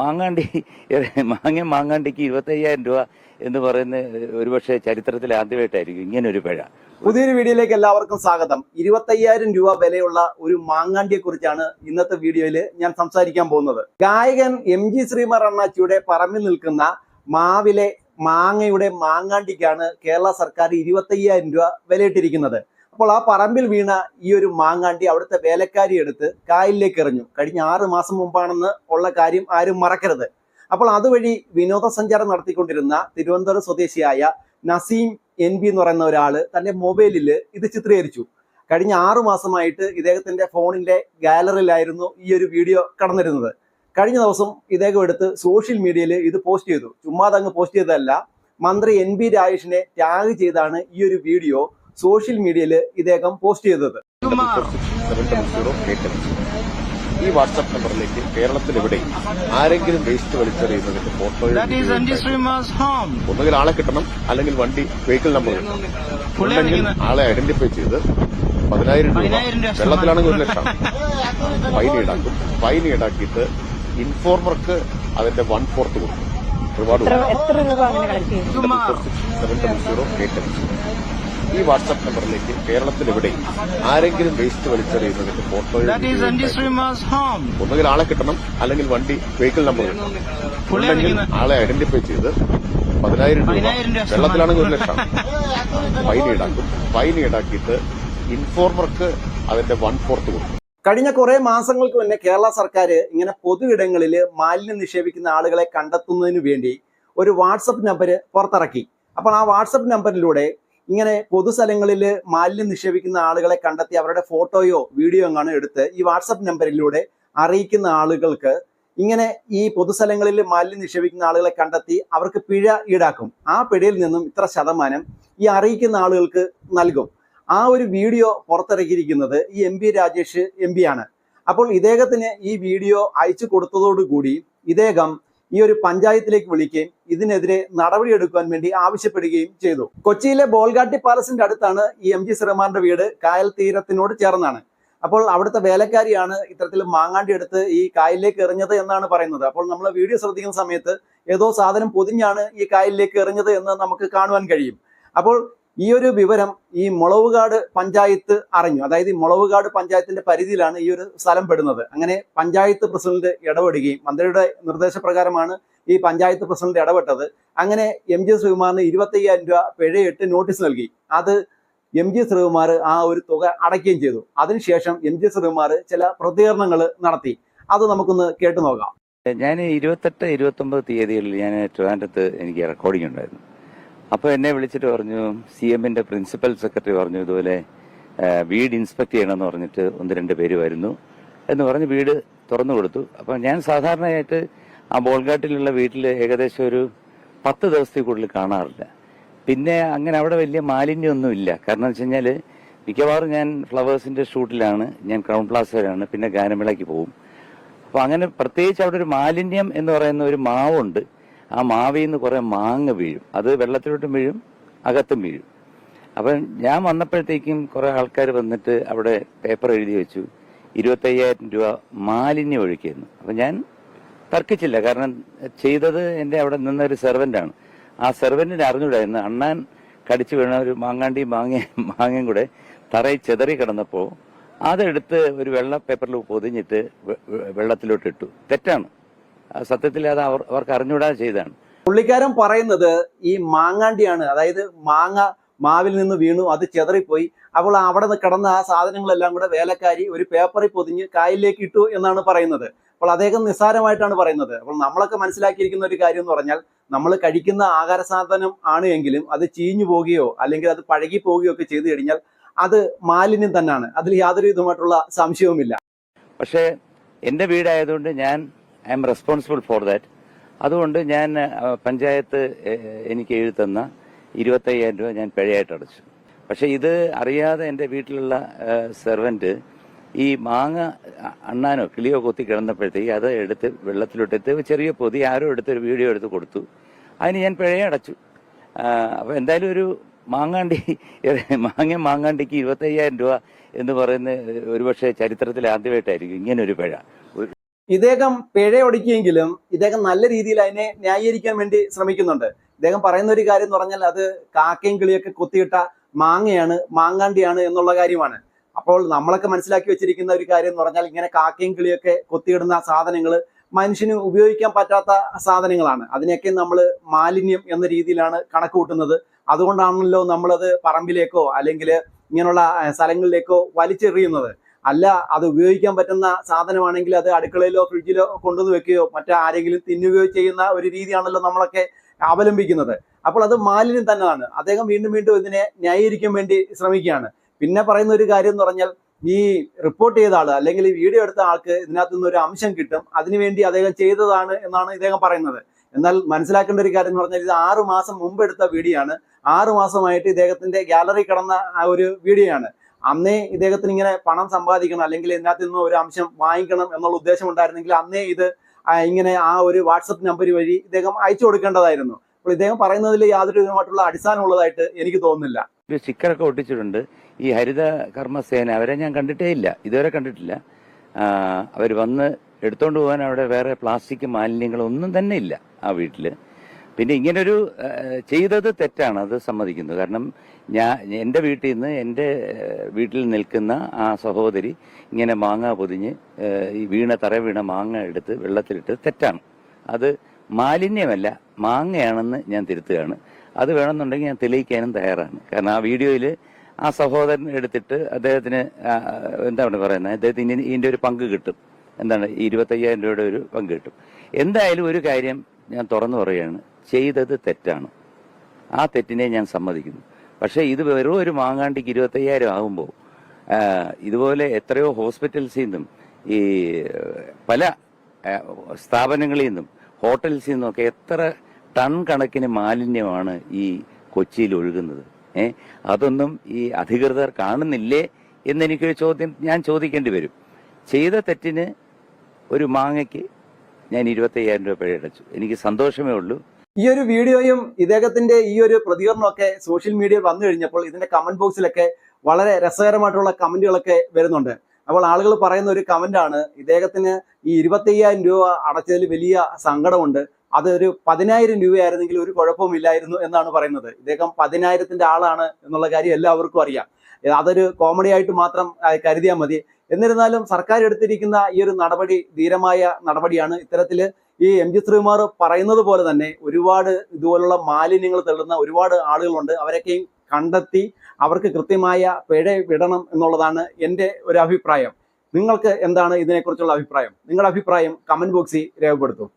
മാങ്ങാണ്ടി മാങ്ങ മാങ്ങാണ്ടിക്ക് ഇരുപത്തയ്യായിരം രൂപ എന്ന് പറയുന്ന ഒരുപക്ഷെ ചരിത്രത്തിൽ ആദ്യമായിട്ടായിരിക്കും ഇങ്ങനെ ഒരു പിഴ. പുതിയൊരു വീഡിയോയിലേക്ക് എല്ലാവർക്കും സ്വാഗതം. ഇരുപത്തയ്യായിരം രൂപ വിലയുള്ള ഒരു മാങ്ങാണ്ടിയെ കുറിച്ചാണ് ഇന്നത്തെ വീഡിയോയിൽ ഞാൻ സംസാരിക്കാൻ പോകുന്നത്. ഗായകൻ എം ജി ശ്രീമർ അണ്ണാച്ചിയുടെ പറമ്പിൽ നിൽക്കുന്ന മാവിലെ മാങ്ങയുടെ മാങ്ങാണ്ടിക്കാണ് കേരള സർക്കാർ ഇരുപത്തയ്യായിരം രൂപ വിലയിട്ടിരിക്കുന്നത്. അപ്പോൾ ആ പറമ്പിൽ വീണ ഈ ഒരു മാങ്ങാണ്ടി അവിടുത്തെ വേലക്കാരി എടുത്ത് കായലിലേക്ക് എറിഞ്ഞു. കഴിഞ്ഞ ആറ് മാസം മുമ്പാണെന്ന് ഉള്ള കാര്യം ആരും മറക്കരുത്. അപ്പോൾ അതുവഴി വിനോദസഞ്ചാരം നടത്തിക്കൊണ്ടിരുന്ന തിരുവനന്തപുരം സ്വദേശിയായ നസീം എൻ ബി എന്ന് പറയുന്ന ഒരാൾ തന്റെ മൊബൈലിൽ ഇത് ചിത്രീകരിച്ചു. കഴിഞ്ഞ ആറു മാസമായിട്ട് ഇദ്ദേഹത്തിന്റെ ഫോണിന്റെ ഗാലറിയിലായിരുന്നു ഈ ഒരു വീഡിയോ കടന്നിരുന്നത്. കഴിഞ്ഞ ദിവസം ഇദ്ദേഹം എടുത്ത് സോഷ്യൽ മീഡിയയിൽ ഇത് പോസ്റ്റ് ചെയ്തു. ചുമ്മാതങ്ങ് പോസ്റ്റ് ചെയ്തതല്ല മന്ത്രി എൻ ബി രാജേഷിനെ ടാഗ് ചെയ്താണ് ഈ ഒരു വീഡിയോ. സോഷ്യൽ മീഡിയയിൽ ഇദ്ദേഹം പോസ്റ്റ് ചെയ്തത്. ഈ വാട്സ്ആപ്പ് നമ്പറിലേക്ക് കേരളത്തിൽ എവിടെയും ആരെങ്കിലും വേസ്റ്റ് വലിച്ചെറിയുന്നതിന്റെ ഫോട്ടോ. ഒന്നുകിൽ ആളെ കിട്ടണം അല്ലെങ്കിൽ വണ്ടി വെഹിക്കിൾ നമ്പർ കിട്ടണം. ഉണ്ടെങ്കിൽ ആളെ ഐഡന്റിഫൈ ചെയ്ത് പതിനായിരം രൂപ വെള്ളത്തിലാണെങ്കിൽ ഒരു ലക്ഷം. ഫൈൻ ഈടാക്കും. ഫൈൻ ഈടാക്കിയിട്ട് ഇൻഫോർമർക്ക് അതിന്റെ വൺ ഫോർത്ത് കൊടുക്കും. ഒരുപാട് എത്ര രൂപ അങ്ങനെ കളക്ട് ചെയ്യും seven double zero eight double zero. ഈ വാട്സ്ആപ്പ് നമ്പറിലേക്ക് കേരളത്തിൽ എവിടെയും ആരെങ്കിലും വേസ്റ്റ് വലിച്ചെറിയുന്നതിന്റെ ഫോട്ടോ. ഒന്നുകിൽ ആളെ കിട്ടണം അല്ലെങ്കിൽ വണ്ടി വെഹിക്കിൾ നമ്പർ കിട്ടണം ഉണ്ടെങ്കിൽ ആളെ ഐഡന്റിഫൈ ചെയ്ത് പതിനായിരം രൂപ രൂപ വെള്ളത്തിലാണെങ്കിൽ ഒരു ലക്ഷം. ഫൈൻ ഈടാക്കും. ഫൈൻ ഈടാക്കിയിട്ട് ഇൻഫോർമർക്ക് അതിന്റെ വൺ ഫോർത്ത് കൊടുക്കും. കഴിഞ്ഞ കുറെ മാസങ്ങൾക്ക് മുന്നേ കേരള സർക്കാർ ഇങ്ങനെ പൊതു ഇടങ്ങളിൽ മാലിന്യം നിക്ഷേപിക്കുന്ന ആളുകളെ കണ്ടെത്തുന്നതിന് വേണ്ടി ഒരു വാട്സപ്പ് നമ്പർ പുറത്തിറക്കി. അപ്പോൾ ആ വാട്സപ്പ് നമ്പറിലൂടെ ഇങ്ങനെ പൊതുസ്ഥലങ്ങളിൽ മാലിന്യം നിക്ഷേപിക്കുന്ന ആളുകളെ കണ്ടെത്തി അവരുടെ ഫോട്ടോയോ വീഡിയോ എങ്ങാനും എടുത്ത് ഈ വാട്സപ്പ് നമ്പറിലൂടെ അറിയിക്കുന്ന ആളുകൾക്ക് ഇങ്ങനെ ഈ പൊതുസ്ഥലങ്ങളിൽ മാലിന്യം നിക്ഷേപിക്കുന്ന ആളുകളെ കണ്ടെത്തി അവർക്ക് പിഴ ഈടാക്കും. ആ പിഴയിൽ നിന്നും ഇത്ര ശതമാനം ഈ അറിയിക്കുന്ന ആളുകൾക്ക് നൽകും. ആ ഒരു വീഡിയോ പുറത്തിറക്കിയിരിക്കുന്നത് ഈ എം രാജേഷ് എം ആണ്. അപ്പോൾ ഇദ്ദേഹത്തിന് ഈ വീഡിയോ അയച്ചു കൊടുത്തതോടുകൂടി ഇദ്ദേഹം ഈ ഒരു പഞ്ചായത്തിലേക്ക് വിളിക്കുകയും ഇതിനെതിരെ നടപടിയെടുക്കുവാൻ വേണ്ടി ആവശ്യപ്പെടുകയും ചെയ്തു. കൊച്ചിയിലെ ബോൾഗാട്ടി പാലസിന്റെ അടുത്താണ് ഈ എം ജി ശ്രീമാന്റെ വീട് കായൽ തീരത്തിനോട് ചേർന്നാണ്. അപ്പോൾ അവിടുത്തെ വേലക്കാരിയാണ് ഇത്തരത്തിൽ മാങ്ങാണ്ടി എടുത്ത് ഈ കായലിലേക്ക് എറിഞ്ഞത് എന്നാണ് പറയുന്നത്. അപ്പോൾ നമ്മൾ വീഡിയോ ശ്രദ്ധിക്കുന്ന സമയത്ത് ഏതോ സാധനം പൊതിഞ്ഞാണ് ഈ കായലിലേക്ക് എറിഞ്ഞത് എന്ന് നമുക്ക് കാണുവാൻ കഴിയും. അപ്പോൾ ഈ ഒരു വിവരം ഈ മുളവുകാട് പഞ്ചായത്ത് അറിഞ്ഞു. അതായത് ഈ മുളവുകാട് പഞ്ചായത്തിന്റെ പരിധിയിലാണ് ഈ ഒരു സ്ഥലം പെടുന്നത്. അങ്ങനെ പഞ്ചായത്ത് പ്രസിഡന്റ് ഇടപെടുകയും മന്ത്രിയുടെ നിർദ്ദേശപ്രകാരമാണ് ഈ പഞ്ചായത്ത് പ്രസിഡന്റ് ഇടപെട്ടത്. അങ്ങനെ എം ജി ശ്രീകുമാറിന് ഇരുപത്തയ്യായിരം രൂപ പിഴയിട്ട് നോട്ടീസ് നൽകി. അത് എം ജി ശ്രീകുമാർ ആ ഒരു തുക അടയ്ക്കുകയും ചെയ്തു. അതിനുശേഷം എം ജി ശ്രീകുമാർ ചില പ്രതികരണങ്ങൾ നടത്തി. അത് നമുക്കൊന്ന് കേട്ടു നോക്കാം. ഞാൻ ഇരുപത്തെട്ട് ഇരുപത്തൊമ്പത് തീയതികളിൽ ഞാൻ ട്രിവാൻഡ്രത്ത് എനിക്ക് റെക്കോർഡിംഗ് ഉണ്ടായിരുന്നു. അപ്പോൾ എന്നെ വിളിച്ചിട്ട് പറഞ്ഞു സി എമ്മിന്റെ പ്രിൻസിപ്പൽ സെക്രട്ടറി പറഞ്ഞു ഇതുപോലെ വീട് ഇൻസ്പെക്ട് ചെയ്യണമെന്ന് പറഞ്ഞിട്ട് ഒന്ന് രണ്ട് പേര് വരുന്നു എന്ന് പറഞ്ഞ് വീട് തുറന്നു കൊടുത്തു. അപ്പം ഞാൻ സാധാരണയായിട്ട് ആ ബോൾഗാട്ടിലുള്ള വീട്ടിൽ ഏകദേശം ഒരു പത്ത് ദിവസത്തിൽ കൂടുതൽ കാണാറില്ല. പിന്നെ അങ്ങനെ അവിടെ വലിയ മാലിന്യമൊന്നും ഇല്ല. കാരണം വെച്ച് കഴിഞ്ഞാൽ മിക്കവാറും ഞാൻ ഫ്ലവേഴ്സിന്റെ ഷൂട്ടിലാണ് ഞാൻ ക്രൗൺ പ്ലാസയിലാണ് പിന്നെ ഗാനമേളയ്ക്ക് പോകും. അപ്പോൾ അങ്ങനെ പ്രത്യേകിച്ച് അവിടെ ഒരു മാലിന്യം എന്ന് പറയുന്ന ഒരു മാവുണ്ട്. ആ മാവിൽ നിന്ന് കുറെ മാങ്ങ വീഴും. അത് വെള്ളത്തിലോട്ടും വീഴും അകത്തും വീഴും. അപ്പം ഞാൻ വന്നപ്പോഴത്തേക്കും കുറെ ആൾക്കാർ വന്നിട്ട് അവിടെ പേപ്പർ എഴുതി വെച്ചു. ഇരുപത്തയ്യായിരം രൂപ മാലിന്യം ഒഴുക്കിയിരുന്നു അപ്പൊ ഞാൻ തർക്കിച്ചില്ല. കാരണം ചെയ്തത് എന്റെ അവിടെ നിന്ന ഒരു സെർവന്റാണ് ആ സെർവന്റിന് അറിഞ്ഞൂടായിരുന്നു അണ്ണാൻ കടിച്ചു വീണ ഒരു മാങ്ങാണ്ടി മാങ്ങ മാങ്ങയും കൂടെ തറയിൽ ചെതറി കിടന്നപ്പോൾ അതെടുത്ത് ഒരു വെള്ള പേപ്പറിൽ പൊതിഞ്ഞിട്ട് വെള്ളത്തിലോട്ട് ഇട്ടു തെറ്റാണ്. സത്യത്തിൽ അത് അവർ അവർക്ക് അറിഞ്ഞുവിടാൻ ചെയ്തതാണ്. പുള്ളിക്കാരൻ പറയുന്നത് ഈ മാങ്ങാണ്ടിയാണ് അതായത് മാങ്ങ മാവിൽ നിന്ന് വീണു അത് ചെതറിപ്പോയി. അപ്പോൾ അവിടെ നിന്ന് കിടന്ന ആ സാധനങ്ങളെല്ലാം കൂടെ വേലക്കാരി ഒരു പേപ്പറിൽ പൊതിഞ്ഞ് കായലിലേക്ക് ഇട്ടു എന്നാണ് പറയുന്നത്. അപ്പോൾ അദ്ദേഹം നിസ്സാരമായിട്ടാണ് പറയുന്നത്. അപ്പോൾ നമ്മളൊക്കെ മനസ്സിലാക്കിയിരിക്കുന്ന ഒരു കാര്യം എന്ന് പറഞ്ഞാൽ നമ്മൾ കഴിക്കുന്ന ആഹാര സാധനം ആണ് എങ്കിലും അത് ചീഞ്ഞു പോവുകയോ അല്ലെങ്കിൽ അത് പഴകി പോവുകയോ ഒക്കെ ചെയ്തു കഴിഞ്ഞാൽ അത് മാലിന്യം തന്നെയാണ്. അതിൽ യാതൊരു വിധമായിട്ടുള്ള സംശയവുമില്ല. പക്ഷേ എന്റെ വീടായതുകൊണ്ട് ഞാൻ I M responsible for that. അതുകൊണ്ട് ഞാൻ പഞ്ചായത്ത് എനിക്ക് എഴുതുന്ന തന്ന ഇരുപത്തയ്യായിരം രൂപ ഞാൻ പിഴയായിട്ട് അടച്ചു. പക്ഷെ ഇത് അറിയാതെ എന്റെ വീട്ടിലുള്ള സെർവന്റ് ഈ മാങ്ങ അണ്ണാനോ കിളിയോ കൊത്തി കിടന്നപ്പോഴത്തേക്ക് അത് എടുത്ത് വെള്ളത്തിലിട്ടിട്ട് ചെറിയ പൊതി ആരോ എടുത്ത് ഒരു വീഡിയോ എടുത്ത് കൊടുത്തു. അതിന് ഞാൻ പിഴയെ അടച്ചു. അപ്പോൾ എന്തായാലും ഒരു മാങ്ങാണ്ടി മാങ്ങ മാങ്ങാണ്ടിക്ക് ഇരുപത്തയ്യായിരം രൂപ എന്ന് പറയുന്ന ഒരുപക്ഷെ ചരിത്രത്തിൽ ആദ്യമായിട്ടായിരിക്കും ഇങ്ങനെ ഒരു പിഴ. ഇദ്ദേഹം പിഴ ഒടിക്കുമെങ്കിലും ഇദ്ദേഹം നല്ല രീതിയിൽ അതിനെ ന്യായീകരിക്കാൻ വേണ്ടി ശ്രമിക്കുന്നുണ്ട്. ഇദ്ദേഹം പറയുന്ന ഒരു കാര്യം എന്ന് പറഞ്ഞാൽ അത് കാക്കയും കിളിയൊക്കെ കൊത്തിയിട്ട മാങ്ങയാണ് മാങ്ങാണ്ടിയാണ് എന്നുള്ള കാര്യമാണ്. അപ്പോൾ നമ്മളൊക്കെ മനസ്സിലാക്കി വെച്ചിരിക്കുന്ന ഒരു കാര്യം എന്ന് പറഞ്ഞാൽ ഇങ്ങനെ കാക്കയും കിളിയൊക്കെ കൊത്തിയിടുന്ന സാധനങ്ങൾ മനുഷ്യന് ഉപയോഗിക്കാൻ പറ്റാത്ത സാധനങ്ങളാണ്. അതിനെയൊക്കെ നമ്മൾ മാലിന്യം എന്ന രീതിയിലാണ് കണക്ക് കൂട്ടുന്നത്. അതുകൊണ്ടാണല്ലോ നമ്മളത് പറമ്പിലേക്കോ അല്ലെങ്കിൽ ഇങ്ങനെയുള്ള സ്ഥലങ്ങളിലേക്കോ വലിച്ചെറിയുന്നത്. അല്ല അത് ഉപയോഗിക്കാൻ പറ്റുന്ന സാധനമാണെങ്കിൽ അത് അടുക്കളയിലോ ഫ്രിഡ്ജിലോ കൊണ്ടുവന്ന് വെക്കുകയോ മറ്റാരെങ്കിലും തിന്നുകയോ ചെയ്യുന്ന ഒരു രീതിയാണല്ലോ നമ്മളൊക്കെ അവലംബിക്കുന്നത്. അപ്പോൾ അത് മാലിന്യം തന്നെയാണ്. അദ്ദേഹം വീണ്ടും വീണ്ടും ഇതിനെ ന്യായീകരിക്കാൻ വേണ്ടി ശ്രമിക്കുകയാണ്. പിന്നെ പറയുന്ന ഒരു കാര്യം എന്ന് പറഞ്ഞാൽ ഈ റിപ്പോർട്ട് ചെയ്ത ആൾ അല്ലെങ്കിൽ ഈ വീഡിയോ എടുത്ത ആൾക്ക് ഇതിനകത്ത് നിന്ന് ഒരു അംശം കിട്ടും. അതിനുവേണ്ടി അദ്ദേഹം ചെയ്തതാണ് എന്നാണ് ഇദ്ദേഹം പറയുന്നത്. എന്നാൽ മനസ്സിലാക്കേണ്ട ഒരു കാര്യം എന്ന് പറഞ്ഞാൽ ഇത് ആറു മാസം മുമ്പ് എടുത്ത വീഡിയോ ആണ്. ആറു മാസമായിട്ട് ഇദ്ദേഹത്തിന്റെ ഗാലറി കടന്ന ആ ഒരു വീഡിയോ ആണ്. അന്നേ ഇദ്ദേഹത്തിന് ഇങ്ങനെ പണം സമ്പാദിക്കണം അല്ലെങ്കിൽ ഇതിനകത്ത് നിന്ന് ഒരു അംശം വാങ്ങിക്കണം എന്നുള്ള ഉദ്ദേശം ഉണ്ടായിരുന്നെങ്കിൽ അന്നേ ഇത് ഇങ്ങനെ ആ ഒരു വാട്സപ്പ് നമ്പർ വഴി ഇദ്ദേഹം അയച്ചു കൊടുക്കേണ്ടതായിരുന്നു. അപ്പോൾ ഇദ്ദേഹം പറയുന്നതിൽ യാതൊരു വിധമായിട്ടുള്ള അടിസ്ഥാനം ഉള്ളതായിട്ട് എനിക്ക് തോന്നുന്നില്ല. ഒരു സ്റ്റിക്കറൊക്കെ ഒട്ടിച്ചിട്ടുണ്ട്. ഈ ഹരിത കർമ്മസേന അവരെ ഞാൻ കണ്ടിട്ടേ ഇല്ല. ഇതുവരെ കണ്ടിട്ടില്ല. അവർ വന്ന് എടുത്തോണ്ട് പോകാൻ അവിടെ വേറെ പ്ലാസ്റ്റിക് മാലിന്യങ്ങളൊന്നും തന്നെ ഇല്ല ആ വീട്ടിൽ പിന്നെ ഇങ്ങനൊരു ചെയ്തത് തെറ്റാണ് അത് സമ്മതിക്കുന്നു. കാരണം ഞാൻ എന്റെ വീട്ടിൽ നിന്ന് എന്റെ വീട്ടിൽ നിൽക്കുന്ന ആ സഹോദരി ഇങ്ങനെ മാങ്ങ പൊതിഞ്ഞ് ഈ വീണ തറ വീണ മാങ്ങ എടുത്ത് വെള്ളത്തിലിട്ട് തെറ്റാണ്. അത് മാലിന്യമല്ല മാങ്ങയാണെന്ന് ഞാൻ തിരുത്തുകയാണ്. അത് വേണമെന്നുണ്ടെങ്കിൽ ഞാൻ തെളിയിക്കാനും തയ്യാറാണ്. കാരണം ആ വീഡിയോയിൽ ആ സഹോദരൻ എടുത്തിട്ട് അദ്ദേഹത്തിന് എന്താണ് പറയുന്നത്? അദ്ദേഹത്തിന് ഇതിന്റെ ഒരു പങ്ക് കിട്ടും. എന്താണ്? ഇരുപത്തയ്യായിരം രൂപയുടെ ഒരു പങ്ക് കിട്ടും. എന്തായാലും ഒരു കാര്യം ഞാൻ തുറന്നു പറയുകയാണ്. ചെയ്തത് തെറ്റാണ്. ആ തെറ്റിനെ ഞാൻ സമ്മതിക്കുന്നു. പക്ഷേ ഇത് വെറും ഒരു മാങ്ങാണ്ടിക്ക് ഇരുപത്തയ്യായിരം ആകുമ്പോൾ ഇതുപോലെ എത്രയോ ഹോസ്പിറ്റൽസിൽ നിന്നും ഈ പല സ്ഥാപനങ്ങളിൽ നിന്നും ഹോട്ടൽസിൽ നിന്നൊക്കെ എത്ര ടൺ കണക്കിന് മാലിന്യമാണ് ഈ കൊച്ചിയിൽ ഒഴുകുന്നത്. ഏ അതൊന്നും ഈ അധികൃതർ കാണുന്നില്ലേ എന്നെനിക്കൊരു ചോദ്യം ഞാൻ ചോദിക്കേണ്ടി വരും. ചെയ്ത തെറ്റിന് ഒരു മാങ്ങയ്ക്ക് ഞാൻ ഇരുപത്തയ്യായിരം രൂപ പിഴ അടച്ചു. എനിക്ക് സന്തോഷമേ ഉള്ളൂ. ഈ ഒരു വീഡിയോയും ഇദ്ദേഹത്തിന്റെ ഈ ഒരു പ്രതികരണമൊക്കെ സോഷ്യൽ മീഡിയയിൽ വന്നു കഴിഞ്ഞപ്പോൾ ഇതിന്റെ കമന്റ് ബോക്സിലൊക്കെ വളരെ രസകരമായിട്ടുള്ള കമന്റുകളൊക്കെ വരുന്നുണ്ട്. അപ്പോൾ ആളുകൾ പറയുന്ന ഒരു കമന്റാണ് ഇദ്ദേഹത്തിന് ഈ ഇരുപത്തയ്യായിരം രൂപ അടച്ചതിൽ വലിയ സങ്കടമുണ്ട്. അതൊരു പതിനായിരം രൂപയായിരുന്നെങ്കിൽ ഒരു കുഴപ്പമില്ലായിരുന്നു എന്നാണ് പറയുന്നത്. ഇദ്ദേഹം പതിനായിരത്തിന്റെ ആളാണ് എന്നുള്ള കാര്യം എല്ലാവർക്കും അറിയാം. അതൊരു കോമഡി ആയിട്ട് മാത്രം കരുതിയാൽ മതി. എന്നിരുന്നാലും സർക്കാർ എടുത്തിരിക്കുന്ന ഈ ഒരു നടപടി ധീരമായ നടപടിയാണ് ഇത്തരത്തിൽ ഈ എം ജി ശ്രീകുമാർ പറയുന്നത് പോലെ തന്നെ ഒരുപാട് ഇതുപോലുള്ള മാലിന്യങ്ങൾ തള്ളുന്ന ഒരുപാട് ആളുകളുണ്ട്. അവരൊക്കെയും കണ്ടെത്തി അവർക്ക് കൃത്യമായ പിഴ വിടണം എന്നുള്ളതാണ് എന്റെ ഒരു അഭിപ്രായം. നിങ്ങൾക്ക് എന്താണ് ഇതിനെക്കുറിച്ചുള്ള അഭിപ്രായം? നിങ്ങളുടെ അഭിപ്രായം കമന്റ് ബോക്സിൽ രേഖപ്പെടുത്തും.